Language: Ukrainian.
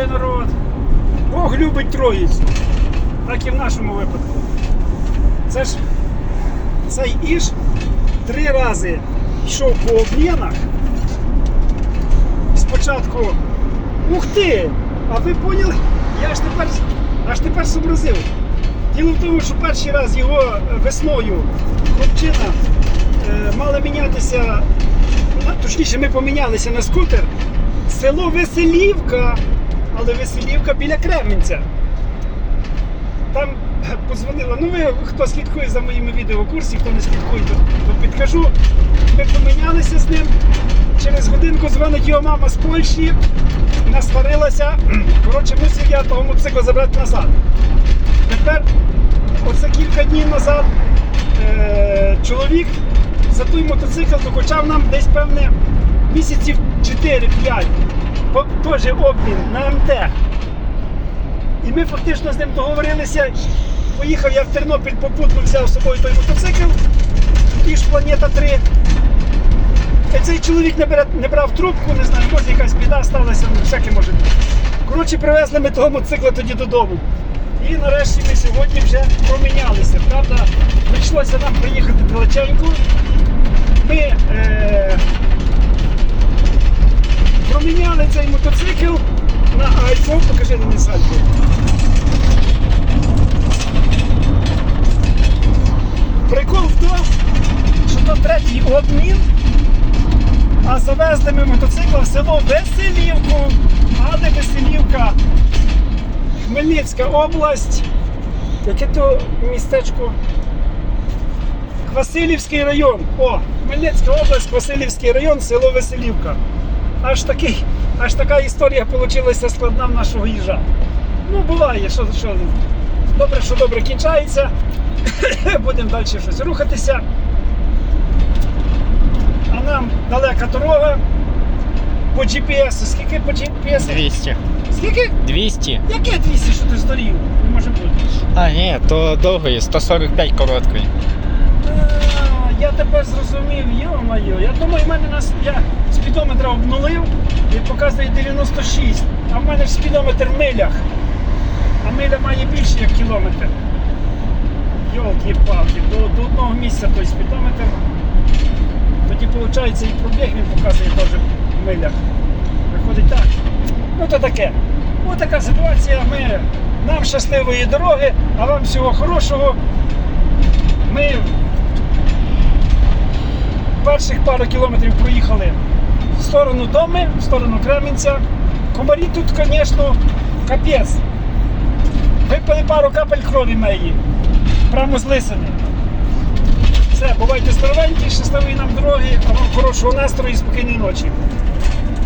Вітаю народ! Бог любить троїцю. Так і в нашому випадку. Це ж цей Іж три рази йшов по обмінах. Спочатку. Ух ти! А ви поняли? Я аж тепер аж тепер зобразив. Діло в тому, що перший раз його весною хлопчина е, мали мінятися, точніше, ми помінялися на скутер. Село Веселівка, але Веселівка біля Кременця. Там подзвонила. Ну ви хто слідкує за моїми відео в курсі, хто не слідкує, то підкажу. Ми помінялися з ним. Через годинку дзвонить його мама з Польщі, насварилася. Коротше, мусив я того мотоцикла забрати назад. Тепер, оце кілька днів назад, е- чоловік за той мотоцикл докучав нам десь певне місяців 4-5. Теж обмін на МТ. І ми фактично з ним договорилися. Поїхав я в Тернопіль попутно взяв з собою той мотоцикл, ті ж планета 3. І цей чоловік не, бере, не брав трубку, не знаю, може якась біда сталася, ну, всяке може бути. Коротше, привезли ми того мотоцикла тоді додому. І нарешті ми сьогодні вже промінялися. Правда, прийшлося нам приїхати далеченько. Ми е, проміняли цей мотоцикл на iPhone. Покажи мені сальто. Прикол в тому, що то третій обмін, а завезли ми мотоцикла в село Веселівку, а не Веселівка, Хмельницька область. Яке то містечко? Квасилівський район. О, Хмельницька область, Квасилівський район, село Веселівка. Аж такий, аж така історія вийшла складна в нашого їжа. Ну, буває, що, що добре, що добре кінчається. Будемо далі щось рухатися. А нам далека дорога по GPS. Скільки по GPS? 200. Скільки? 200. Яке 200, що ти здорів? Не може бути. А, ні, то довгої, 145 короткої. Я тепер зрозумів, йо-моє. Я думаю, в мене нас я спідометра обнулив і показує 96. А в мене ж спідометр в милях. А миля має більше як кілометр. Йолки-палки, до, до одного місця той спідометр. Тоді виходить і пробіг він показує теж в милях. Виходить так. Ну то таке. Ось така ситуація. Ми, нам щасливої дороги, а вам всього хорошого. Ми перших пару кілометрів проїхали в сторону Доми, в сторону Кременця. Комарі тут, звісно, капець. Випили пару капель крові меї. Прямо з лисини. Все, бувайте здоровенькі, щасливої нам дороги, а вам хорошого настрою і спокійної ночі.